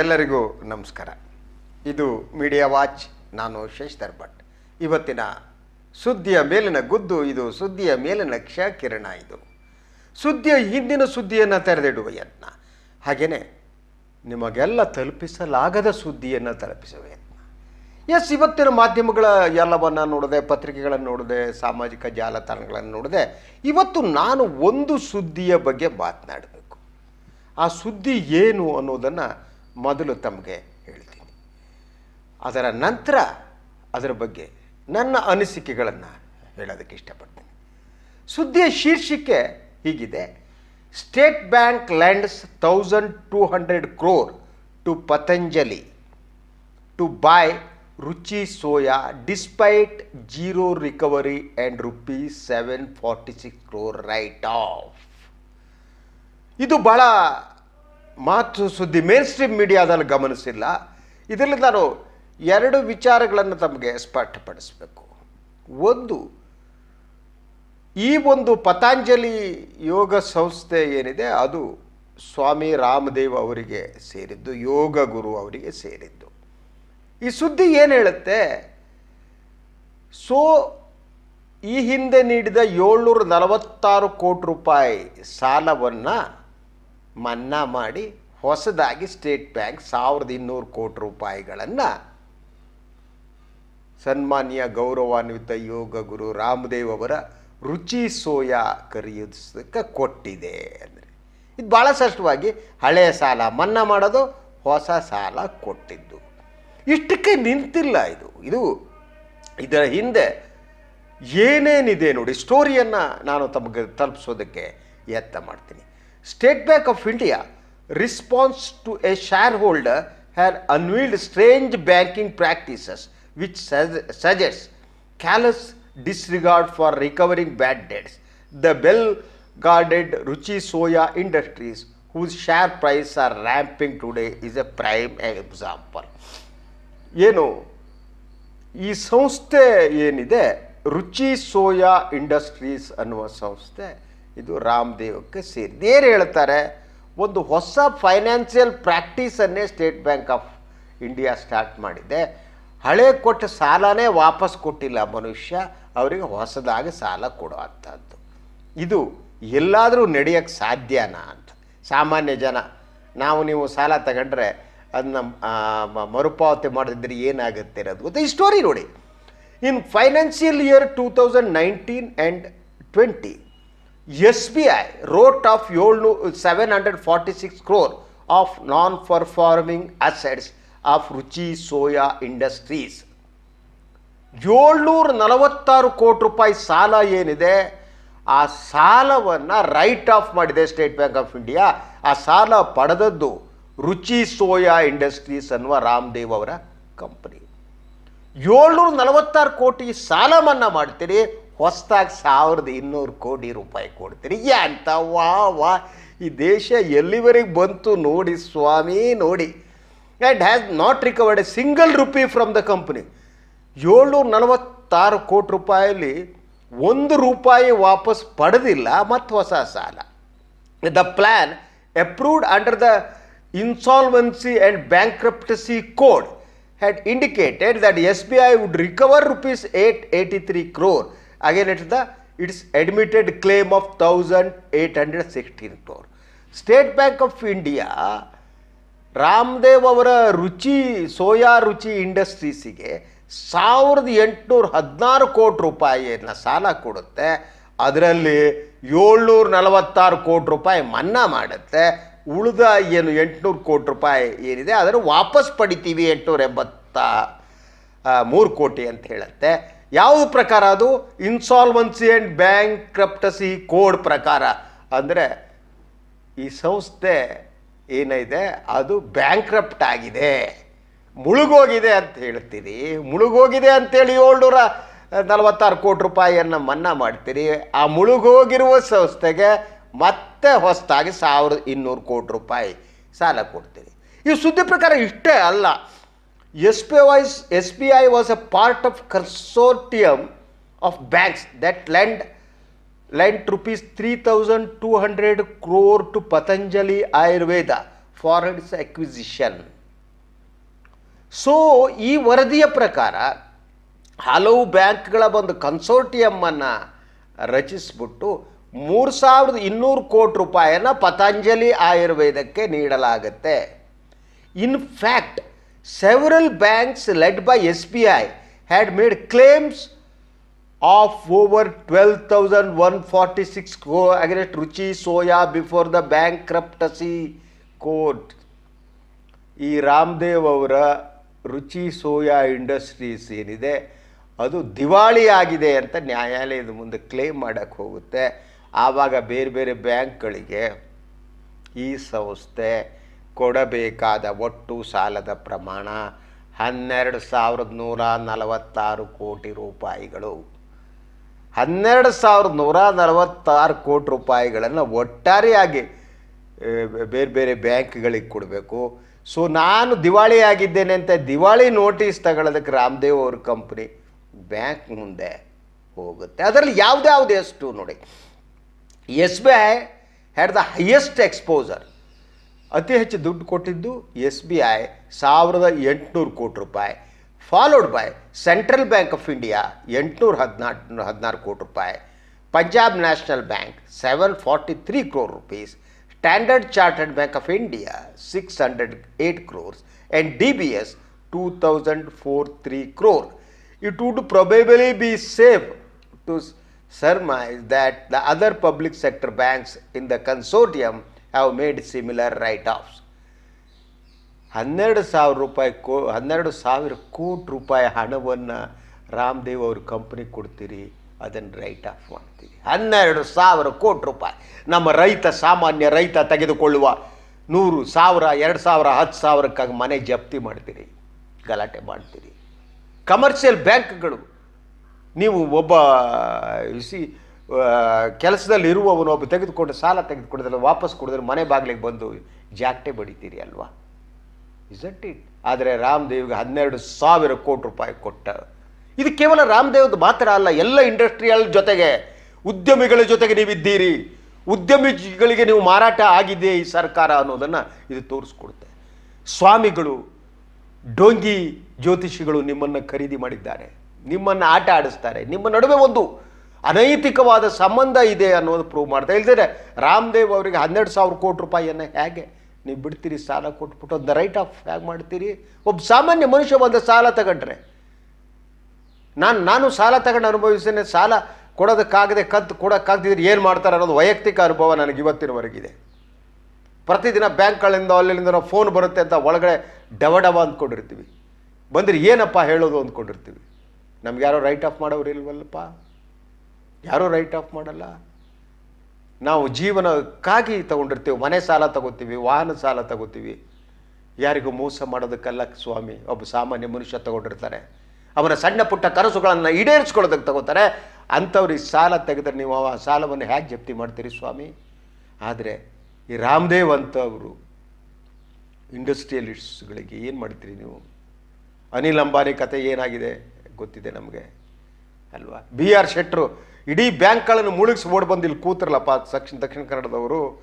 ಎಲ್ಲರಿಗೂ ನಮಸ್ಕಾರ. ಇದು ಮೀಡಿಯಾ ವಾಚ್ ನಾನು ಶಶಿಧರ್ ಭಟ್ ಇವತ್ತಿನ ಸುದ್ದಿಯ ಮೇಲಿನ ಗುದ್ದು ಇದು, ಸುದ್ದಿಯ ಮೇಲಿನ ಕ್ಷ ಕಿರಣ ಇದು. ಸುದ್ದಿಯ ಹಿಂದಿನ ಸುದ್ದಿಯನ್ನು ತೆರೆದಿಡುವ ಯತ್ನ. ಹಾಗೆಯೇ ನಿಮಗೆಲ್ಲ ತಲುಪಿಸಲಾಗದ ಸುದ್ದಿಯನ್ನು ತಲುಪಿಸುವ ಯತ್ನ. ಎಸ್, ಇವತ್ತಿನ ಮಾಧ್ಯಮಗಳ ಎಲ್ಲವನ್ನು ನೋಡಿದೆ, ಪತ್ರಿಕೆಗಳನ್ನು ನೋಡಿದೆ, ಸಾಮಾಜಿಕ ಜಾಲತಾಣಗಳನ್ನು ನೋಡಿದೆ, ಇವತ್ತು ನಾನು ಒಂದು ಸುದ್ದಿಯ ಬಗ್ಗೆ ಮಾತನಾಡಬೇಕು. ಆ ಸುದ್ದಿ ಏನು ಅನ್ನೋದನ್ನು ಮೊದಲು ತಮಗೆ ಹೇಳ್ತೀನಿ. ಅದರ ನಂತರ ಅದರ ಬಗ್ಗೆ ನನ್ನ ಅನಿಸಿಕೆಗಳನ್ನು ಹೇಳೋದಕ್ಕೆ ಇಷ್ಟಪಡ್ತೀನಿ. ಸುದ್ದಿಯ ಶೀರ್ಷಿಕೆ ಹೀಗಿದೆ. State Bank lends thousand two hundred crore to Patanjali to buy Ruchi Soya despite zero recovery and rupees seven forty six crore write off ಇದು ಭಾಳ ಮಾತು ಸುದ್ದಿ ಮೇನ್ ಸ್ಟ್ರೀಮ್ ಮೀಡಿಯಾದಲ್ಲಿ ಗಮನಿಸಿಲ್ಲ. ಇದರಲ್ಲಿ ನಾನು ಎರಡು ವಿಚಾರಗಳನ್ನು ತಮಗೆ ಸ್ಪಷ್ಟಪಡಿಸಬೇಕು. ಒಂದು, ಈ ಒಂದು ಪತಾಂಜಲಿ ಯೋಗ ಸಂಸ್ಥೆ ಏನಿದೆ, ಅದು ಸ್ವಾಮಿ ರಾಮದೇವ್ ಅವರಿಗೆ ಸೇರಿದ್ದು, ಯೋಗ ಗುರು ಅವರಿಗೆ ಸೇರಿದ್ದು. ಈ ಸುದ್ದಿ ಏನು ಹೇಳುತ್ತೆ, ಸೊ, ಈ ಹಿಂದೆ ನೀಡಿದ ಏಳ್ನೂರ ನಲವತ್ತಾರು ಕೋಟಿ ರೂಪಾಯಿ ಸಾಲವನ್ನು ಮನ್ನಾ ಮಾಡಿ ಹೊಸದಾಗಿ ಸ್ಟೇಟ್ ಬ್ಯಾಂಕ್ ಸಾವಿರದ ಇನ್ನೂರು ಕೋಟಿ ರೂಪಾಯಿಗಳನ್ನು ಸನ್ಮಾನ್ಯ ಗೌರವಾನ್ವಿತ ಯೋಗ ಗುರು ರಾಮದೇವ್ ಅವರ ರುಚಿ ಸೋಯಾ ಖರೀದಿಸೋದಕ್ಕೆ ಕೊಟ್ಟಿದೆ ಅಂದರೆ. ಇದು ಭಾಳ ಸ್ಪಷ್ಟವಾಗಿ ಹಳೆಯ ಸಾಲ, ಮನ್ನಾ ಮಾಡೋದು ಹೊಸ ಸಾಲ ಕೊಟ್ಟಿದ್ದು. ಇಷ್ಟಕ್ಕೆ ನಿಂತಿಲ್ಲ ಇದು. ಇದು ಇದರ ಹಿಂದೆ ಏನೇನಿದೆ ನೋಡಿ ಸ್ಟೋರಿಯನ್ನು ನಾನು ತಮಗೆ ತಲುಪಿಸೋದಕ್ಕೆ ಯತ್ನ ಮಾಡ್ತೀನಿ. State Bank of India response to a shareholder her unveiled strange banking practices which suggest callous disregard for recovering bad debts. The well guarded Ruchi Soya Industries, whose share price are ramping today, is a prime example. ಏನು ಈ ಸಂಸ್ಥೆ ಏನಿದೆ ರುಚಿ Soya industries ಅನ್ನುವ ಸಂಸ್ಥೆ ಇದು ರಾಮದೇವಕ್ಕೆ ಸೇರಿದೆ ಏನು ಹೇಳ್ತಾರೆ, ಒಂದು ಹೊಸ financial ಪ್ರಾಕ್ಟೀಸನ್ನೇ State Bank of India start ಮಾಡಿದೆ. ಹಳೆ ಕೊಟ್ಟ ಸಾಲನೇ ವಾಪಸ್ ಕೊಟ್ಟಿಲ್ಲ ಮನುಷ್ಯ, ಅವರಿಗೆ ಹೊಸದಾಗಿ ಸಾಲ ಕೊಡುವಂಥದ್ದು ಇದು ಎಲ್ಲಾದರೂ ನಡೆಯೋಕ್ಕೆ ಸಾಧ್ಯನಾ ಅಂತ. ಸಾಮಾನ್ಯ ಜನ, ನಾವು ನೀವು ಸಾಲ ತಗೊಂಡ್ರೆ ಅದನ್ನ ಮರುಪಾವತಿ ಮಾಡದಿದ್ದರೆ ಏನಾಗುತ್ತೆ ಅನ್ನೋದು ಈ ಸ್ಟೋರಿ ನೋಡಿ. In financial year two thousand nineteen and twenty S B I wrote off ಏಳ್ನೂ seven hundred forty six crore of non performing assets of Ruchi Soya Industries ಏಳ್ನೂರ ನಲವತ್ತಾರು ಕೋಟಿ ರೂಪಾಯಿ ಸಾಲ ಏನಿದೆ? ಆ ಸಾಲವನ್ನು ರೈಟ್ ಆಫ್ ಮಾಡಿದೆ ಸ್ಟೇಟ್ ಬ್ಯಾಂಕ್ ಆಫ್ ಇಂಡಿಯಾ ಆ ಸಾಲ ಪಡೆದದ್ದು ರುಚಿ ಸೋಯಾ ಇಂಡಸ್ಟ್ರೀಸ್ ಅನ್ನುವ ರಾಮದೇವ್ ಅವರ ಕಂಪನಿ ಏಳ್ನೂರ ನಲವತ್ತಾರು ಕೋಟಿ ಸಾಲ ಮನ್ನಾ ಮಾಡ್ತೀರಿ? ಹೊಸದಾಗಿ ಸಾವಿರದ ಇನ್ನೂರು ಕೋಟಿ ರೂಪಾಯಿ ಕೊಡ್ತೀರಿ ಅಂತ, ವಾ ವಾ. ಈ ದೇಶ ಎಲ್ಲಿವರೆಗೆ ಬಂತು ನೋಡಿ ಸ್ವಾಮಿ, ನೋಡಿ. And has not recovered a single rupee from the company ಏಳ್ನೂರ ನಲವತ್ತಾರು ಕೋಟಿ ರೂಪಾಯಲ್ಲಿ ಒಂದು ರೂಪಾಯಿ ವಾಪಸ್ ಪಡೆದಿಲ್ಲ, ಮತ್ತು ಹೊಸ ಸಾಲ. The plan approved under the insolvency and bankruptcy code had indicated that S B I would recover rupees eight eighty three rupees 883 it is the its admitted claim of 1816 crore. State Bank of India Ramdev ಅವರ Ruchi, soya ರುಚಿ ಇಂಡಸ್ಟ್ರೀಸಿಗೆ ಸಾವಿರದ ಎಂಟುನೂರ ಹದಿನಾರು ಕೋಟಿ ರೂಪಾಯಿಯನ್ನು ಸಾಲ ಕೊಡುತ್ತೆ. ಅದರಲ್ಲಿ ಏಳ್ನೂರ ನಲವತ್ತಾರು ಕೋಟಿ ರೂಪಾಯಿ ಮನ್ನಾ ಮಾಡುತ್ತೆ. ಉಳಿದ ಏನು ಎಂಟುನೂರು ಕೋಟಿ ರೂಪಾಯಿ ಏನಿದೆ, ಅದನ್ನು ವಾಪಸ್ ಪಡಿತೀವಿ ಎಂಟುನೂರ ಎಂಬತ್ತ ಮೂರು ಕೋಟಿ ಅಂತ ಹೇಳುತ್ತೆ. ಯಾವುದು ಪ್ರಕಾರ ಅದು? Insolvency and bankruptcy code ಪ್ರಕಾರ. ಅಂದರೆ ಈ ಸಂಸ್ಥೆ ಏನಿದೆ? ಅದು ಬ್ಯಾಂಕ್ರಪ್ಟ್ ಆಗಿದೆ. ಮುಳುಗೋಗಿದೆ ಅಂತ ಹೇಳ್ತೀರಿ. ಮುಳುಗೋಗಿದೆ ಅಂತೇಳಿ ಏಳ್ನೂರ ನಲವತ್ತಾರು ಕೋಟಿ ರೂಪಾಯಿಯನ್ನು ಮನ್ನಾ ಮಾಡ್ತೀರಿ. ಆ ಮುಳುಗೋಗಿರುವ ಸಂಸ್ಥೆಗೆ ಮತ್ತೆ ಹೊಸದಾಗಿ ಸಾವಿರದ ಇನ್ನೂರು ಕೋಟಿ ರೂಪಾಯಿ ಸಾಲ ಕೊಡ್ತೀರಿ. ಈ ಸುದ್ದಿ ಪ್ರಕಾರ ಇಷ್ಟೇ ಅಲ್ಲ. B I was a part of consortium of banks that lend lent rupees 3200 crore to Patanjali Ayurveda for its acquisition. So ಈ ವರದಿಯ ಪ್ರಕಾರ ಹಲವು ಬ್ಯಾಂಕ್ಗಳ ಒಂದು ಕನ್ಸೋರ್ಟಿಯಮ್ಮನ್ನು ರಚಿಸಿಬಿಟ್ಟು ಮೂರು ಸಾವಿರದ ಇನ್ನೂರು ಕೋಟಿ ರೂಪಾಯಿಯನ್ನು ಪತಂಜಲಿ ಆಯುರ್ವೇದಕ್ಕೆ ನೀಡಲಾಗುತ್ತೆ in I had made claims of over twelve thousand one forty six co against Ruchi Soya before the bankruptcy ಈ ರಾಮದೇವ್ ಅವರ ರುಚಿ ಸೋಯಾ ಇಂಡಸ್ಟ್ರೀಸ್ ಏನಿದೆ, ಅದು ದಿವಾಳಿ ಆಗಿದೆ ಅಂತ ನ್ಯಾಯಾಲಯದ ಮುಂದೆ ಕ್ಲೇಮ್ ಮಾಡೋಕ್ಕೆ ಹೋಗುತ್ತೆ. ಆವಾಗ ಬೇರೆ ಬೇರೆ ಬ್ಯಾಂಕ್ಗಳಿಗೆ ಈ ಸಂಸ್ಥೆ ಕೊಡಬೇಕಾದ ಒಟ್ಟು ಸಾಲದ ಪ್ರಮಾಣ ಹನ್ನೆರಡು ಸಾವಿರದ ನೂರ ನಲವತ್ತಾರು ಕೋಟಿ ರೂಪಾಯಿಗಳು. ಹನ್ನೆರಡು ಸಾವಿರದ ನೂರ ನಲವತ್ತಾರು ಕೋಟಿ ರೂಪಾಯಿಗಳನ್ನು ಒಟ್ಟಾರೆಯಾಗಿ ಬೇರೆ ಬೇರೆ ಬ್ಯಾಂಕ್ಗಳಿಗೆ ಕೊಡಬೇಕು. ಸೊ, ನಾನು ದಿವಾಳಿ ಆಗಿದ್ದೇನೆ ಅಂತ ದಿವಾಳಿ ನೋಟಿಸ್ ತಗೊಳ್ಳೋದಕ್ಕೆ ರಾಮದೇವ್ ಅವ್ರ ಕಂಪ್ನಿ ಬ್ಯಾಂಕ್ ಮುಂದೆ ಹೋಗುತ್ತೆ. ಅದರಲ್ಲಿ ಯಾವುದ್ಯಾವುದು ಎಷ್ಟು ನೋಡಿ. S B I had the highest exposure. ಅತಿ ಹೆಚ್ಚು ದುಡ್ಡು ಕೊಟ್ಟಿದ್ದು ಎಸ್ ಬಿ ಐ, ಸಾವಿರದ ಎಂಟುನೂರು ಕೋಟಿ ರೂಪಾಯಿ. Followed by Central Bank of India ಎಂಟುನೂರ ಹದಿನಾರು ಹದಿನಾರು ಕೋಟಿ ರೂಪಾಯಿ. Punjab National Bank seven forty three crore rupees Standard Chartered Bank of India six hundred eight crores and D B S two thousand four three crore it would probably be safe to s- surmise that the other public sector banks in the consortium have made similar write offs ಹನ್ನೆರಡು ಸಾವಿರ ರೂಪಾಯಿ ಕೋ, ಹನ್ನೆರಡು ಸಾವಿರ ಕೋಟಿ ರೂಪಾಯಿ ಹಣವನ್ನು ರಾಮದೇವ್ ಅವ್ರ company ಕೊಡ್ತೀರಿ, ಅದನ್ನು ರೈಟ್ ಆಫ್ ಮಾಡ್ತೀವಿ ಹನ್ನೆರಡು ಸಾವಿರ ಕೋಟಿ ರೂಪಾಯಿ ನಮ್ಮ ರೈತ, ಸಾಮಾನ್ಯ ರೈತ ತೆಗೆದುಕೊಳ್ಳುವ ನೂರು ಸಾವಿರ, ಎರಡು ಸಾವಿರ, ಹತ್ತು ಸಾವಿರಕ್ಕಾಗಿ ಮನೆ ಜಪ್ತಿ ಮಾಡ್ತೀರಿ, ಗಲಾಟೆ ಮಾಡ್ತೀರಿ. ಕಮರ್ಷಿಯಲ್ ಬ್ಯಾಂಕ್ಗಳು, ನೀವು ಒಬ್ಬ ಸಿ ಕೆಲಸದಲ್ಲಿ ಇರುವವನು ಒಬ್ಬ ತೆಗೆದುಕೊಂಡು ಸಾಲ ತೆಗೆದುಕೊಂಡಿದ್ರೆ ವಾಪಸ್ ಕೊಡಿದ್ರೆ ಮನೆ ಬಾಗಿಲಿಗೆ ಬಂದು ಜಾಕ್ಟೆ ಬಡಿತೀರಿ ಅಲ್ವಾ? ಇಸಟ್ ಇಟ್ ಆದರೆ ರಾಮದೇವ್ಗೆ ಹನ್ನೆರಡು ಸಾವಿರ ಕೋಟಿ ರೂಪಾಯಿ ಕೊಟ್ಟ. ಇದು ಕೇವಲ ರಾಮದೇವ್ದು ಮಾತ್ರ ಅಲ್ಲ, ಎಲ್ಲ ಇಂಡಸ್ಟ್ರಿಯಲ್ ಜೊತೆಗೆ, ಉದ್ಯಮಿಗಳ ಜೊತೆಗೆ ನೀವಿದ್ದೀರಿ. ಉದ್ಯಮಿಗಳಿಗೆ ನೀವು ಮಾರಾಟ ಆಗಿದೆ ಈ ಸರ್ಕಾರ ಅನ್ನೋದನ್ನು ಇದು ತೋರಿಸ್ಕೊಡುತ್ತೆ. ಸ್ವಾಮಿಗಳು, ಡೋಂಗಿ ಜ್ಯೋತಿಷಿಗಳು ನಿಮ್ಮನ್ನು ಖರೀದಿ ಮಾಡಿದ್ದಾರೆ. ನಿಮ್ಮನ್ನು ಆಟ ಆಡಿಸ್ತಾರೆ. ನಿಮ್ಮ ನಡುವೆ ಒಂದು ಅನೈತಿಕವಾದ ಸಂಬಂಧ ಇದೆ ಅನ್ನೋದು ಪ್ರೂವ್ ಮಾಡ್ತಾ ಇಲ್ದಿದ್ರೆ ರಾಮದೇವ್ ಅವರಿಗೆ ಹನ್ನೆರಡು ಸಾವಿರ ಕೋಟಿ ರೂಪಾಯಿಯನ್ನು ಹೇಗೆ ನೀವು ಬಿಡ್ತೀರಿ, ಸಾಲ ಕೊಟ್ಬಿಟ್ಟು ಅದನ್ನ ರೈಟ್ ಆಫ್ ಹೇಗೆ ಮಾಡ್ತೀರಿ? ಒಬ್ಬ ಸಾಮಾನ್ಯ ಮನುಷ್ಯ ಒಂದು ಸಾಲ ತಗೊಂಡ್ರೆ, ನಾನು ನಾನು ಸಾಲ ತಗೊಂಡು ಅನುಭವಿಸ್ತೇನೆ, ಸಾಲ ಕೊಡೋದಕ್ಕಾಗದೆ ಕದ್ದು ಕೊಡೋಕ್ಕಾಗದಿದ್ರೆ ಏನು ಮಾಡ್ತಾರೆ ಅನ್ನೋದು ವೈಯಕ್ತಿಕ ಅನುಭವ ನನಗೆ ಇವತ್ತಿನವರೆಗಿದೆ ಪ್ರತಿದಿನ ಬ್ಯಾಂಕ್ಗಳಿಂದ ಅಲ್ಲಿಂದ ಫೋನ್ ಬರುತ್ತೆ ಅಂತ ಒಳಗಡೆ ಡವ ಡವ ಅಂದ್ಕೊಂಡಿರ್ತೀವಿ. ಬಂದರೆ ಏನಪ್ಪ ಹೇಳೋದು ಅಂದ್ಕೊಂಡಿರ್ತೀವಿ. ನಮ್ಗೆ ಯಾರೋ ರೈಟ್ ಆಫ್ ಮಾಡೋರು ಇಲ್ವಲ್ಲಪ್ಪ? ಯಾರೂ ರೈಟ್ ಆಫ್ ಮಾಡಲ್ಲ. ನಾವು ಜೀವನಕ್ಕಾಗಿ ತಗೊಂಡಿರ್ತೀವಿ, ಮನೆ ಸಾಲ ತಗೋತೀವಿ, ವಾಹನ ಸಾಲ ತಗೋತೀವಿ. ಯಾರಿಗೂ ಮೋಸ ಮಾಡೋದಕ್ಕಲ್ಲ ಸ್ವಾಮಿ, ಒಬ್ಬ ಸಾಮಾನ್ಯ ಮನುಷ್ಯ ತಗೊಂಡಿರ್ತಾರೆ. ಅವನ ಸಣ್ಣ ಪುಟ್ಟ ಕನಸುಗಳನ್ನು ಈಡೇರಿಸ್ಕೊಳ್ಳೋದಕ್ಕೆ ತಗೋತಾರೆ. ಅಂಥವ್ರಿಗೆ ಸಾಲ ತೆಗೆದ್ರೆ ನೀವು ಆ ಸಾಲವನ್ನು ಹೇಗೆ ಜಪ್ತಿ ಮಾಡ್ತೀರಿ ಸ್ವಾಮಿ? ಆದರೆ ಈ ರಾಮದೇವ್ ಅಂತವರು ಇಂಡಸ್ಟ್ರಿಯಲಿಸ್ಟ್ಗಳಿಗೆ ಏನು ಮಾಡ್ತೀರಿ ನೀವು? ಅನಿಲ್ ಅಂಬಾನಿ ಕತೆ ಏನಾಗಿದೆ? ಗೊತ್ತಿದೆ ನಮಗೆ. ಅಲ್ವಾ? ಬಿ ಆರ್ ಶೆಟ್ರು ಇಡೀ ಬ್ಯಾಂಕ್ಗಳನ್ನು ಮುಳುಗಿಸಿ ಓಡ್ ಬಂದು ಇಲ್ಲಿ ಕೂತ್ರಲ್ಲಪ್ಪ ದಕ್ಷಿಣ ದಕ್ಷಿಣ ಕನ್ನಡದವರು.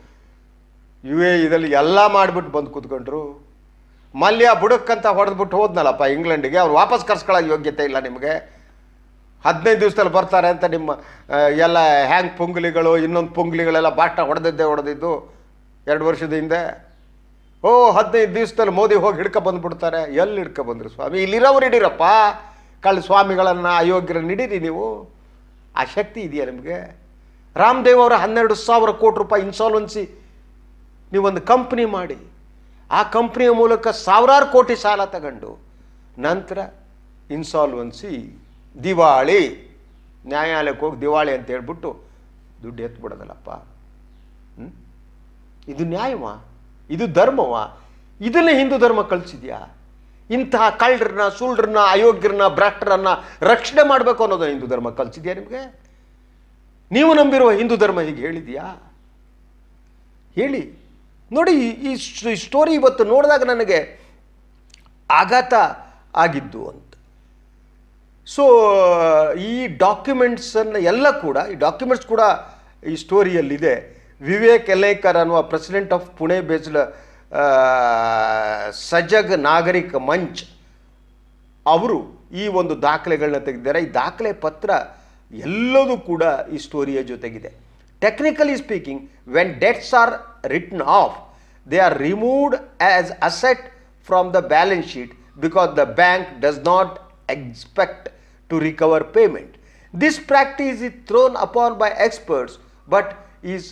ಯು ಎ ಇದಲ್ಲಿ ಎಲ್ಲ ಮಾಡಿಬಿಟ್ಟು ಬಂದು ಕೂತ್ಕೊಂಡ್ರು. ಮಲ್ಯ ಬುಡಕ್ಕಂತ ಹೊಡೆದ್ಬಿಟ್ಟು ಹೋದ್ನಲ್ಲಪ್ಪ ಇಂಗ್ಲೆಂಡಿಗೆ. ಅವ್ರು ವಾಪಸ್ ಕರ್ಸ್ಕೊಳ್ಳೋ ಯೋಗ್ಯತೆ ಇಲ್ಲ ನಿಮಗೆ. ಹದಿನೈದು ದಿವಸದಲ್ಲಿ ಬರ್ತಾರೆ ಅಂತ ನಿಮ್ಮ ಎಲ್ಲ ಹ್ಯಾಂಗ್ ಪುಂಗ್ಲಿಗಳು, ಇನ್ನೊಂದು ಪುಂಗ್ಲಿಗಳೆಲ್ಲ ಬಾಟ ಹೊಡೆದಿದ್ದೆ ಹೊಡೆದಿದ್ದು ಎರಡು ವರ್ಷದ ಹಿಂದೆ. ಓ, ಹದಿನೈದು ದಿವಸದಲ್ಲಿ ಮೋದಿ ಹೋಗಿ ಹಿಡ್ಕೊ ಬಂದುಬಿಡ್ತಾರೆ. ಎಲ್ಲಿ ಹಿಡ್ಕೊ ಬಂದರು ಸ್ವಾಮಿ? ಇಲ್ಲಿರೋರು ಹಿಡೀರಪ್ಪ. ಕಳ್ಳ ಸ್ವಾಮಿಗಳನ್ನು, ಅಯೋಗ್ಯರನ್ನು ಹಿಡೀರಿ ನೀವು. ಆ ಶಕ್ತಿ ಇದೆಯಾ ನಿಮಗೆ? ರಾಮದೇವ್ ಅವರ ಹನ್ನೆರಡು ಸಾವಿರ ಕೋಟಿ ರೂಪಾಯಿ ಇನ್ಸಾಲ್ವೆನ್ಸಿ ನೀವೊಂದು ಕಂಪ್ನಿ ಮಾಡಿ, ಆ ಕಂಪ್ನಿಯ ಮೂಲಕ ಸಾವಿರಾರು ಕೋಟಿ ಸಾಲ ತಗೊಂಡು ನಂತರ ಇನ್ಸಾಲ್ವೆನ್ಸಿ ದಿವಾಳಿ, ನ್ಯಾಯಾಲಯಕ್ಕೆ ಹೋಗಿ ದಿವಾಳಿ ಅಂತ ಹೇಳ್ಬಿಟ್ಟು ದುಡ್ಡು ಎತ್ಬಿಡೋದಲ್ಲಪ್ಪ? ಇದು ನ್ಯಾಯವಾ? ಇದು ಧರ್ಮವಾ? ಇದನ್ನೇ ಹಿಂದೂ ಧರ್ಮ ಕಳಿಸಿದ್ಯಾ? ಇಂತಹ ಕಳ್ಳರನ್ನ, ಸುಳ್ಳರನ್ನ, ಅಯೋಗ್ಯರನ್ನ, ಭ್ರಷ್ಟರನ್ನ ರಕ್ಷಣೆ ಮಾಡಬೇಕು ಅನ್ನೋದು ಹಿಂದೂ ಧರ್ಮ ಕಲಿಸಿದೆಯಾ ನಿಮಗೆ? ನೀವು ನಂಬಿರುವ ಹಿಂದೂ ಧರ್ಮ ಹೀಗೆ ಹೇಳಿದೆಯಾ? ಹೇಳಿ. ನೋಡಿ, ಈ- ಸ್ಟೋರಿ ಇವತ್ತು ನೋಡಿದಾಗ ನನಗೆ ಆಘಾತ ಆಗಿದ್ದು ಅಂತ. ಸೊ ಈ ಡಾಕ್ಯುಮೆಂಟ್ಸನ್ನು ಎಲ್ಲ ಕೂಡ, ಈ ಡಾಕ್ಯುಮೆಂಟ್ಸ್ ಕೂಡ ಈ ಸ್ಟೋರಿಯಲ್ಲಿದೆ ವಿವೇಕ್ ಎಲೇಕರ್ ಅನ್ನುವ president of Pune based Sajag Nagrik Manch ಅವರು ಈ ಒಂದು ದಾಖಲೆಗಳನ್ನ ತೆಗೆದಿದ್ದಾರೆ. ಈ ದಾಖಲೆ ಪತ್ರ ಎಲ್ಲದೂ ಕೂಡ ಈ ಸ್ಟೋರಿಯ ಜೊತೆಗಿದೆ. Technically speaking when debts are written off they are removed as asset from the balance sheet because the bank does not expect to recover payment this practice is frowned upon by experts but is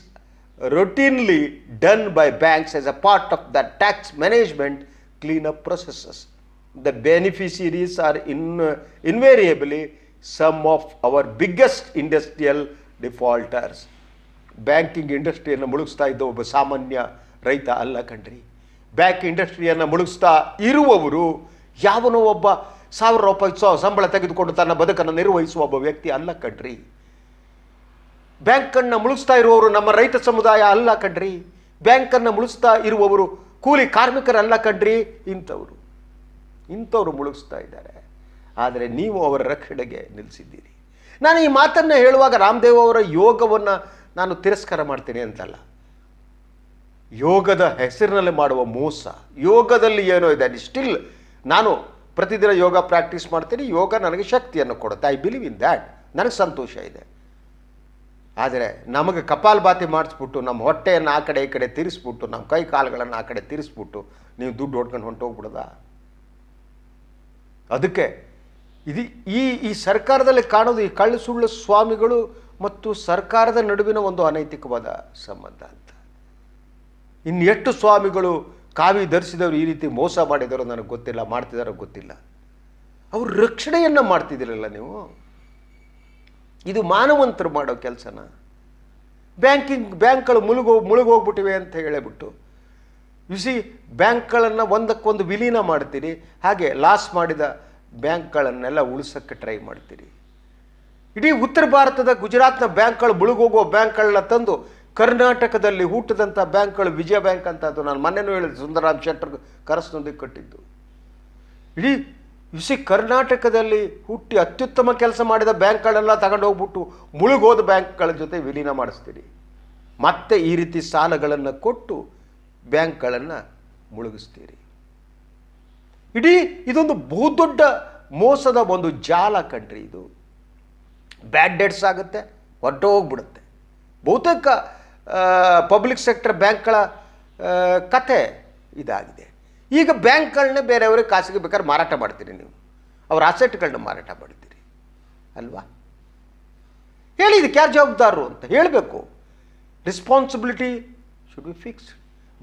routinely done by banks as a part of the tax management cleanup processes. The beneficiaries are in, uh, invariably some of our biggest industrial defaulters. Banking ಇಂಡಸ್ಟ್ರಿಯನ್ನು ಮುಳುಗಿಸ್ತಾ ಇದ್ದ ಒಬ್ಬ ಸಾಮಾನ್ಯ ರೈತ ಅಲ್ಲ ಕಣ್ರಿ bank ಇಂಡಸ್ಟ್ರಿಯನ್ನು ಮುಳುಗಿಸ್ತಾ ಇರುವವರು ಯಾವನೋ ಒಬ್ಬ ಸಾವಿರ ರೂಪಾಯಿ ಸ- ಸಂಬಳ ತೆಗೆದುಕೊಂಡು ತನ್ನ ಬದುಕನ್ನು ನಿರ್ವಹಿಸುವ ಒಬ್ಬ ವ್ಯಕ್ತಿ ಅಲ್ಲ ಕಣ್ರಿ ಬ್ಯಾಂಕನ್ನು ಮುಳುಗಿಸ್ತಾ ಇರುವವರು ನಮ್ಮ ರೈತ ಸಮುದಾಯ ಅಲ್ಲ ಕಣ್ರಿ. ಬ್ಯಾಂಕನ್ನು ಮುಳುಗಿಸ್ತಾ ಇರುವವರು ಕೂಲಿ ಕಾರ್ಮಿಕರಲ್ಲ ಕಣ್ರಿ. ಇಂಥವರು. ಇಂಥವರು ಮುಳುಗಿಸ್ತಾ ಇದ್ದಾರೆ. ಆದರೆ ನೀವು ಅವರ ರಕ್ಷಣೆಗೆ ನಿಲ್ಲಿಸಿದ್ದೀರಿ. ನಾನು ಈ ಮಾತನ್ನು ಹೇಳುವಾಗ ರಾಮದೇವ್ ಅವರ ಯೋಗವನ್ನು ನಾನು ತಿರಸ್ಕಾರ ಮಾಡ್ತೀನಿ ಅಂತಲ್ಲ. ಯೋಗದ ಹೆಸರಿನಲ್ಲಿ ಮಾಡುವ ಮೋಸ, ಯೋಗದಲ್ಲಿ ಏನೋ ಇದೆ ಸ್ಟಿಲ್ ನಾನು ಪ್ರತಿದಿನ ಯೋಗ ಪ್ರಾಕ್ಟೀಸ್ ಮಾಡ್ತೀನಿ. ಯೋಗ ನನಗೆ ಶಕ್ತಿಯನ್ನು ಕೊಡುತ್ತೆ. ಐ ಬಿಲೀವ್ ಇನ್ ದ್ಯಾಟ್ ನನಗೆ ಸಂತೋಷ ಇದೆ. ಆದರೆ ನಮಗೆ ಕಪಾಲಭಾತಿ ಮಾಡಿಸ್ಬಿಟ್ಟು ನಮ್ಮ ಹೊಟ್ಟೆಯನ್ನು ಆ ಕಡೆ ಈ ಕಡೆ ತಿರ್ಸ್ಬಿಟ್ಟು, ನಮ್ಮ ಕೈ ಕಾಲುಗಳನ್ನು ಆ ಕಡೆ ತಿರ್ಸ್ಬಿಟ್ಟು ನೀವು ದುಡ್ಡು ಹೊಡ್ಕೊಂಡು ಹೊಂಟೋಗ್ಬಿಡೋದಾ ಅದಕ್ಕೆ ಇದು ಈ ಈ ಸರ್ಕಾರದಲ್ಲಿ ಕಾಣೋದು ಈ ಕಳ್ಳು ಸುಳ್ಳು ಸ್ವಾಮಿಗಳು ಮತ್ತು ಸರ್ಕಾರದ ನಡುವಿನ ಒಂದು ಅನೈತಿಕವಾದ ಸಂಬಂಧ ಅಂತ. ಇನ್ನು ಎಷ್ಟು ಸ್ವಾಮಿಗಳು ಕಾವಿ ಧರಿಸಿದವರು ಈ ರೀತಿ ಮೋಸ ಮಾಡಿದಾರೋ ನನಗೆ ಗೊತ್ತಿಲ್ಲ, ಮಾಡ್ತಿದಾರೋ ಗೊತ್ತಿಲ್ಲ. ಅವರು ರಕ್ಷಣೆಯನ್ನು ಮಾಡ್ತಿದ್ದೀರಲ್ಲ ನೀವು? ಇದು ಮಾನವಂತರು ಮಾಡೋ ಕೆಲಸನ. ಬ್ಯಾಂಕಿಂಗ್, ಬ್ಯಾಂಕ್ಗಳು ಮುಳುಗೋ, ಮುಳುಗೋಗ್ಬಿಟ್ಟಿವೆ ಅಂತ ಹೇಳಿಬಿಟ್ಟು ಸಿ ಬ್ಯಾಂಕ್ಗಳನ್ನು ಒಂದಕ್ಕೊಂದು ವಿಲೀನ ಮಾಡ್ತೀರಿ, ಹಾಗೆ ಲಾಸ್ ಮಾಡಿದ ಬ್ಯಾಂಕ್ಗಳನ್ನೆಲ್ಲ ಉಳಿಸೋಕ್ಕೆ ಟ್ರೈ ಮಾಡ್ತೀರಿ. ಇಡೀ ಉತ್ತರ ಭಾರತದ ಗುಜರಾತ್ನ ಬ್ಯಾಂಕ್ಗಳು ಮುಳುಗೋಗೋ ಬ್ಯಾಂಕ್ಗಳನ್ನ ತಂದು, ಕರ್ನಾಟಕದಲ್ಲಿ ಹುಟ್ಟಿದಂಥ ಬ್ಯಾಂಕ್ಗಳು ವಿಜಯ ಬ್ಯಾಂಕ್ ಅಂತ ಅದು ನಾನು ಮೊನ್ನೆನೂ ಹೇಳಿದೆ, ಸುಂದರರಾಮ್ ಶೆಟ್ಟರ್ ಕರಸ್ನೊಂದಿಗೆ ಕಟ್ಟಿದ್ದು. ಇಡೀ ಇಸಿ ಕರ್ನಾಟಕದಲ್ಲಿ ಹುಟ್ಟಿ ಅತ್ಯುತ್ತಮ ಕೆಲಸ ಮಾಡಿದ ಬ್ಯಾಂಕ್ಗಳೆಲ್ಲ ತಗೊಂಡು ಹೋಗ್ಬಿಟ್ಟು ಮುಳುಗೋದ ಬ್ಯಾಂಕ್ಗಳ ಜೊತೆ ವಿಲೀನ ಮಾಡಿಸ್ತೀರಿ. ಮತ್ತೆ ಈ ರೀತಿ ಸಾಲಗಳನ್ನು ಕೊಟ್ಟು ಬ್ಯಾಂಕ್ಗಳನ್ನು ಮುಳುಗಿಸ್ತೀರಿ. ಇಡೀ ಇದೊಂದು ಬಹುದೊಡ್ಡ ಮೋಸದ ಒಂದು ಜಾಲ ಕಣ್ರಿ ಇದು. ಬ್ಯಾಡ್ ಡೆಟ್ಸ್ ಆಗುತ್ತೆ, ಹೊರಟೋಗ್ಬಿಡುತ್ತೆ. ಬಹುತೇಕ ಪಬ್ಲಿಕ್ ಸೆಕ್ಟರ್ ಬ್ಯಾಂಕ್ಗಳ ಕತೆ ಇದಾಗಿದೆ. ಈಗ ಬ್ಯಾಂಕ್ಗಳನ್ನ ಬೇರೆಯವ್ರಿಗೆ ಖಾಸಗಿ ಬೇಕಾದ್ರೆ ಮಾರಾಟ ಮಾಡ್ತೀರಿ ನೀವು. ಅವ್ರ ಅಸೆಟ್ಗಳನ್ನ ಮಾರಾಟ ಮಾಡ್ತೀರಿ. ಅಲ್ವಾ? ಹೇಳಿ, ಇದಕ್ಕೆ ಯಾರು ಜವಾಬ್ದಾರರು ಅಂತ ಹೇಳಬೇಕು. ರೆಸ್ಪಾನ್ಸಿಬಿಲಿಟಿ ಶುಡ್ ಬಿ ಫಿಕ್ಸ್ಡ್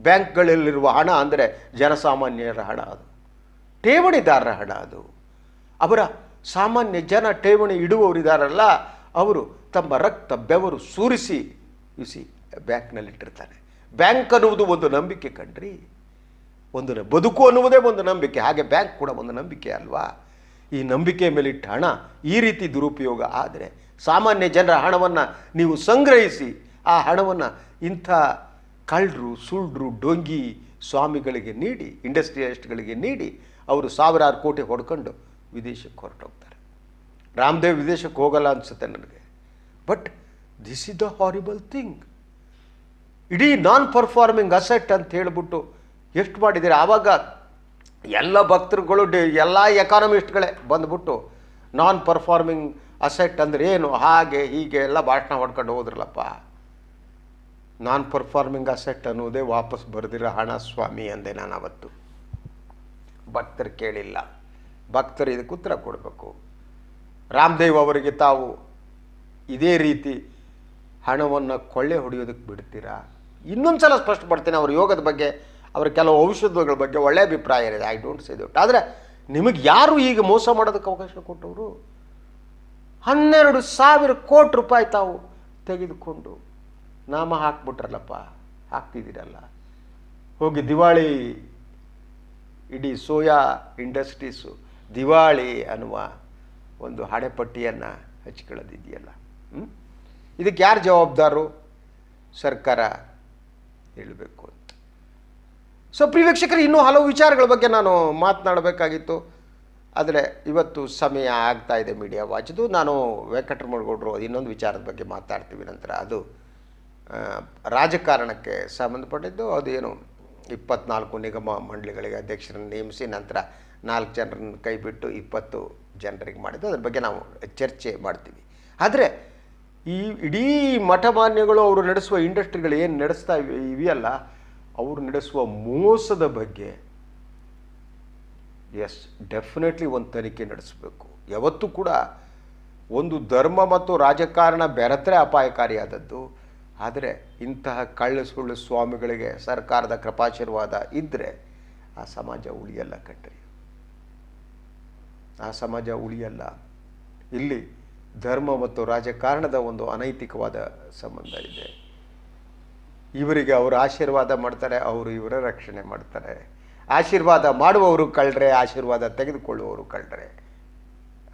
ಬ್ಯಾಂಕ್ಗಳಲ್ಲಿರುವ ಹಣ ಅಂದರೆ ಜನಸಾಮಾನ್ಯರ ಹಣ ಅದು. ಠೇವಣಿದಾರರ ಹಣ ಅದು. ಅವರ ಸಾಮಾನ್ಯ ಜನ ಠೇವಣಿ ಇಡುವವರಿದಾರಲ್ಲ ಅವರು ತಮ್ಮ ರಕ್ತ ಬೆವರು ಸೂರಿಸಿ ಇಸಿ ಬ್ಯಾಂಕ್ನಲ್ಲಿಟ್ಟಿರ್ತಾರೆ. ಬ್ಯಾಂಕ್ ಅನ್ನುವುದು ಒಂದು ನಂಬಿಕೆ ಕಣ್ರಿ. ಒಂದು ಬದುಕು ಅನ್ನುವುದೇ ಒಂದು ನಂಬಿಕೆ. ಹಾಗೆ ಬ್ಯಾಂಕ್ ಕೂಡ ಒಂದು ನಂಬಿಕೆ ಅಲ್ವಾ? ಈ ನಂಬಿಕೆ ಮೇಲಿಟ್ಟ ಹಣ ಈ ರೀತಿ ದುರುಪಯೋಗ ಆದರೆ ಸಾಮಾನ್ಯ ಜನರ ಹಣವನ್ನು ನೀವು ಸಂಗ್ರಹಿಸಿ ಆ ಹಣವನ್ನು ಇಂಥ ಕಳ್ಳರು ಸುಳ್ಳರು ಡೊಂಗಿ ಸ್ವಾಮಿಗಳಿಗೆ ನೀಡಿ, ಇಂಡಸ್ಟ್ರಿಯಲಿಸ್ಟ್ಗಳಿಗೆ ನೀಡಿ ಅವರು ಸಾವಿರಾರು ಕೋಟಿ ಹೊಡ್ಕೊಂಡು ವಿದೇಶಕ್ಕೆ ಹೊರಟೋಗ್ತಾರೆ. ರಾಮದೇವ್ ವಿದೇಶಕ್ಕೆ ಹೋಗಲ್ಲ ಅನಿಸುತ್ತೆ ನನಗೆ. But this is the horrible thing ಇಡೀ ನಾನ್ ಪರ್ಫಾರ್ಮಿಂಗ್ ಅಸೆಟ್ ಅಂತ ಹೇಳ್ಬಿಟ್ಟು ಎಷ್ಟು ಮಾಡಿದ್ದೀರಿ? ಆವಾಗ ಎಲ್ಲ ಭಕ್ತರುಗಳು ಡಿ ಎಲ್ಲ ಎಕಾನಮಿಸ್ಟ್ಗಳೇ ಬಂದ್ಬಿಟ್ಟು ನಾನ್ ಪರ್ಫಾರ್ಮಿಂಗ್ ಅಸೆಟ್ ಅಂದರೆ ಏನು? ಹಾಗೆ, ಹೀಗೆ ಎಲ್ಲ ಭಾಷಣ ಹೊಡ್ಕೊಂಡು ಹೋದ್ರಲ್ಲಪ್ಪ. ನಾನ್ ಪರ್ಫಾರ್ಮಿಂಗ್ ಅಸೆಟ್ ಅನ್ನೋದೇ ವಾಪಸ್ ಬರೆದಿರೋ ಹಣ ಸ್ವಾಮಿ ಅಂದೆ ನಾನು ಅವತ್ತು. ಭಕ್ತರು ಕೇಳಿಲ್ಲ. ಭಕ್ತರು ಇದಕ್ಕೆ ಉತ್ತರ ಕೊಡಬೇಕು. ರಾಮದೇವ್ ಅವರಿಗೆ ತಾವು ಇದೇ ರೀತಿ ಹಣವನ್ನು ಕೊಳ್ಳೆ ಹೊಡೆಯೋದಕ್ಕೆ ಬಿಡ್ತೀರಾ? ಇನ್ನೊಂದು ಸಲ ಸ್ಪಷ್ಟಪಡ್ತೀನಿ ಅವ್ರ ಯೋಗದ ಬಗ್ಗೆ ಅವರ ಕೆಲವು ಔಷಧಗಳ ಬಗ್ಗೆ ಒಳ್ಳೆಯ ಅಭಿಪ್ರಾಯ ಇದೆ. ಐ ಡೋಂಟ್ ಸೇ ದಟ್ ಆದರೆ ನಿಮಗೆ ಯಾರು ಈಗ ಮೋಸ ಮಾಡೋದಕ್ಕೆ ಅವಕಾಶ ಕೊಟ್ಟವರು? ಹನ್ನೆರಡು ಸಾವಿರ ಕೋಟಿ ರೂಪಾಯಿ ತಾವು ತೆಗೆದುಕೊಂಡು ನಾಮ ಹಾಕ್ಬಿಟ್ರಲ್ಲಪ್ಪ. ಹಾಕ್ತಿದ್ದೀರಲ್ಲ. ಹೋಗಿ ದಿವಾಳಿ, ಇಡೀ ಸೋಯಾ ಇಂಡಸ್ಟ್ರೀಸು ದಿವಾಳಿ ಅನ್ನುವ ಒಂದು ಹಣೆಪಟ್ಟಿಯನ್ನು ಹಚ್ಕೊಳ್ಳೋದಿದೆಯಲ್ಲ? ಇದಕ್ಕೆ ಯಾರು ಜವಾಬ್ದಾರು? ಸರ್ಕಾರ ಹೇಳಬೇಕು ಸೊ ಪ್ರಿವೀಕ್ಷಕರು ಇನ್ನೂ ಹಲವು ವಿಚಾರಗಳ ಬಗ್ಗೆ ನಾನು ಮಾತನಾಡಬೇಕಾಗಿತ್ತು. ಆದರೆ ಇವತ್ತು ಸಮಯ ಆಗ್ತಾ ಇದೆ ಮೀಡಿಯಾ ವಾಚ್ದು. ನಾನು ವೆಂಕಟರಮಣಗೌಡರು ಇನ್ನೊಂದು ವಿಚಾರದ ಬಗ್ಗೆ ಮಾತಾಡ್ತೀವಿ ನಂತರ. ಅದು ರಾಜಕಾರಣಕ್ಕೆ ಸಂಬಂಧಪಟ್ಟಿದ್ದು. ಅದೇನು ಇಪ್ಪತ್ನಾಲ್ಕು ನಿಗಮ ಮಂಡಳಿಗಳಿಗೆ ಅಧ್ಯಕ್ಷರನ್ನು ನೇಮಿಸಿ ನಂತರ ನಾಲ್ಕು ಜನರನ್ನು ಕೈಬಿಟ್ಟು ಇಪ್ಪತ್ತು ಜನರಿಗೆ ಮಾಡಿದ್ದು. ಅದ್ರ ಬಗ್ಗೆ ನಾವು ಚರ್ಚೆ ಮಾಡ್ತೀವಿ. ಆದರೆ, ಈ ಇಡೀ ಮಠಮಾನ್ಯಗಳು ಅವರು ನಡೆಸುವ ಇಂಡಸ್ಟ್ರಿಗಳು ಏನು ನಡೆಸ್ತಾ ಇವೆ ಇವೆಯಲ್ಲ ಅವರು ನಡೆಸುವ ಮೋಸದ ಬಗ್ಗೆ ಎಸ್ ಡೆಫಿನೆಟ್ಲಿ ಒಂದು ತನಿಖೆ ನಡೆಸಬೇಕು. ಯಾವತ್ತೂ ಕೂಡ ಒಂದು ಧರ್ಮ ಮತ್ತು ರಾಜಕಾರಣ ಬೆರೆತರೆ ಅಪಾಯಕಾರಿಯಾದದ್ದು. ಆದರೆ ಇಂತಹ ಕಳ್ಳ ಸುಳ್ಳು ಸ್ವಾಮಿಗಳಿಗೆ ಸರ್ಕಾರದ ಕೃಪಾಶೀರ್ವಾದ ಇದ್ದರೆ ಆ ಸಮಾಜ ಉಳಿಯಲ್ಲ ಕಟ್ರಿ ಆ ಸಮಾಜ ಉಳಿಯಲ್ಲ. ಇಲ್ಲಿ ಧರ್ಮ ಮತ್ತು ರಾಜಕಾರಣದ ಒಂದು ಅನೈತಿಕವಾದ ಸಂಬಂಧ ಇದೆ. ಇವರಿಗೆ ಅವರು ಆಶೀರ್ವಾದ ಮಾಡ್ತಾರೆ, ಅವರು ಇವರ ರಕ್ಷಣೆ ಮಾಡ್ತಾರೆ. ಆಶೀರ್ವಾದ ಮಾಡುವವರು ಕಳ್ಳರೆ, ಆಶೀರ್ವಾದ ತೆಗೆದುಕೊಳ್ಳುವವರು ಕಳ್ಳರೆ.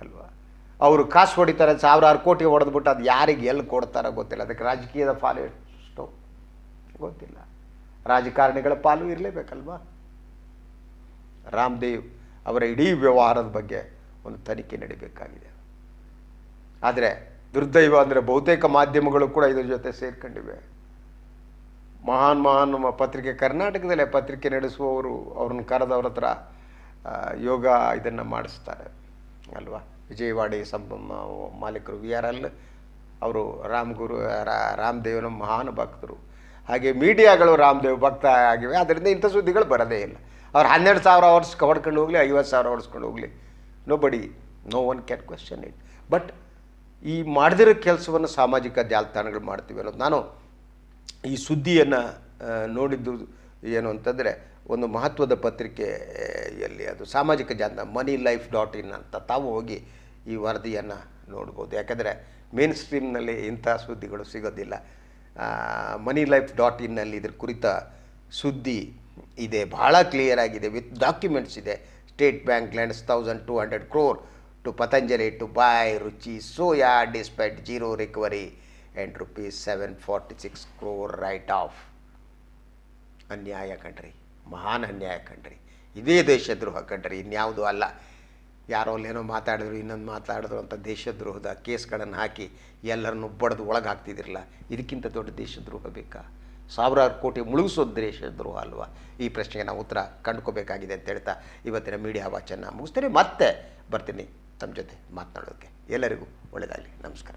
ಅಲ್ವಾ? ಅವರು ಕಾಸು ಹೊಡಿತಾರೆ, ಸಾವಿರಾರು ಕೋಟಿ ಹೊಡೆದ್ಬಿಟ್ಟು ಅದು ಯಾರಿಗೆ ಎಲ್ಲಿ ಕೊಡ್ತಾರೋ ಗೊತ್ತಿಲ್ಲ. ಅದಕ್ಕೆ ರಾಜಕೀಯದ ಪಾಲು ಎಷ್ಟು ಗೊತ್ತಿಲ್ಲ. ರಾಜಕಾರಣಿಗಳ ಪಾಲು ಇರಲೇಬೇಕಲ್ವಾ? ರಾಮದೇವ್ ಅವರ ಇಡೀ ವ್ಯವಹಾರದ ಬಗ್ಗೆ ಒಂದು ತನಿಖೆ ನಡೀಬೇಕಾಗಿದೆ. ಆದರೆ ದುರ್ದೈವ ಅಂದರೆ ಬಹುತೇಕ ಮಾಧ್ಯಮಗಳು ಕೂಡ ಇದರ ಜೊತೆ ಸೇರ್ಕೊಂಡಿವೆ. ಮಹಾನ್ ಮಹಾನ್ ಪತ್ರಿಕೆ, ಕರ್ನಾಟಕದಲ್ಲೇ ಪತ್ರಿಕೆ ನಡೆಸುವವರು ಅವ್ರನ್ನ ಕರೆದವ್ರ ಹತ್ರ ಯೋಗ ಇದನ್ನು ಮಾಡಿಸ್ತಾರೆ, ಅಲ್ವಾ? ವಿಜಯವಾಡಿ ಸಂಬ ಮಾಲೀಕರು, ವಿ ಆರ್ ಎಲ್, ಅವರು ರಾಮಗುರು ರಾಮದೇವನ ಮಹಾನ್ ಭಕ್ತರು. ಹಾಗೆ ಮೀಡಿಯಾಗಳು ರಾಮದೇವ್ ಭಕ್ತ ಆಗಿವೆ. ಅದರಿಂದ ಇಂಥ ಸುದ್ದಿಗಳು ಬರೋದೇ ಇಲ್ಲ. ಅವ್ರು ಹನ್ನೆರಡು ಸಾವಿರ ಅವರ್ಸ್ ಹೊಡ್ಕೊಂಡು ಹೋಗಲಿ, ಐವತ್ತು ಸಾವಿರ ಹೊಡ್ಸ್ಕೊಂಡು ಹೋಗಲಿ. Nobody no one can question it but ಈ ಮಾಡದಿರೋ ಕೆಲಸವನ್ನು ಸಾಮಾಜಿಕ ಜಾಲತಾಣಗಳು ಮಾಡ್ತೀವಿ ಅನ್ನೋದು. ನಾನು ಈ ಸುದ್ದಿಯನ್ನು ನೋಡಿದ್ದು ಏನು ಅಂತಂದರೆ, ಒಂದು ಮಹತ್ವದ ಪತ್ರಿಕೆಯಲ್ಲಿ ಅದು ಸಾಮಾಜಿಕ ಜಾಲ ಮನಿ ಲೈಫ್ ಡಾಟ್ ಇನ್ ಅಂತ ತಾವು ಹೋಗಿ ಈ ವರದಿಯನ್ನು ನೋಡ್ಬೋದು. ಯಾಕಂದರೆ ಮೇನ್ ಸ್ಟ್ರೀಮ್ನಲ್ಲಿ ಇಂಥ ಸುದ್ದಿಗಳು ಸಿಗೋದಿಲ್ಲ. ಮನಿ ಲೈಫ್ ಡಾಟ್ ಇನ್ನಲ್ಲಿ ಇದ್ರ ಕುರಿತ ಸುದ್ದಿ ಇದೆ ಭಾಳ ಕ್ಲಿಯರ್ ಆಗಿದೆ, ವಿತ್ ಡಾಕ್ಯುಮೆಂಟ್ಸ್ ಇದೆ. State Bank lends thousand two hundred crore to Patanjali to buy Ruchi Soya despite zero recovery and rupees seven crore ಆಫ್ ಅನ್ಯಾಯ ಕಣ್ರಿ, ಮಹಾನ್ ಅನ್ಯಾಯ ಕಣ್ರಿ. ಇದೇ ದೇಶದ್ರೋಹ ಕಣ್ರಿ, ಇನ್ಯಾವುದು ಅಲ್ಲ. ಯಾರೋ ಅಲ್ಲೇನೋ ಮಾತಾಡಿದ್ರು, ಇನ್ನೊಂದು ಮಾತಾಡಿದ್ರು ಅಂತ ದೇಶದ್ರೋಹದ ಕೇಸ್ಗಳನ್ನು ಹಾಕಿ ಎಲ್ಲರನ್ನು ಬಡ್ದು ಒಳಗೆ ಹಾಕ್ತಿದ್ದಿರಲ್ಲ ಇದಕ್ಕಿಂತ ದೊಡ್ಡ ದೇಶದ್ರೋಹ ಬೇಕಾ? ಸಾವಿರಾರು ಕೋಟಿ ಮುಳುಗಿಸೋದು ದೇಶದ್ರೋಹ ಅಲ್ವಾ? ಈ ಪ್ರಶ್ನೆಗೆ ನಾವು ಉತ್ತರ ಕಂಡುಕೋಬೇಕಾಗಿದೆ ಅಂತ ಹೇಳ್ತಾ ಇವತ್ತಿನ ಮೀಡಿಯಾ ವಾಚನ್ನು ಮುಗಿಸ್ತೇನೆ. ಮತ್ತೆ ಬರ್ತೀನಿ ತಮ್ಮ ಜೊತೆ ಮಾತನಾಡೋದಕ್ಕೆ ಎಲ್ಲರಿಗೂ ಒಳ್ಳೆಯದಾಗಲಿ ನಮಸ್ಕಾರ.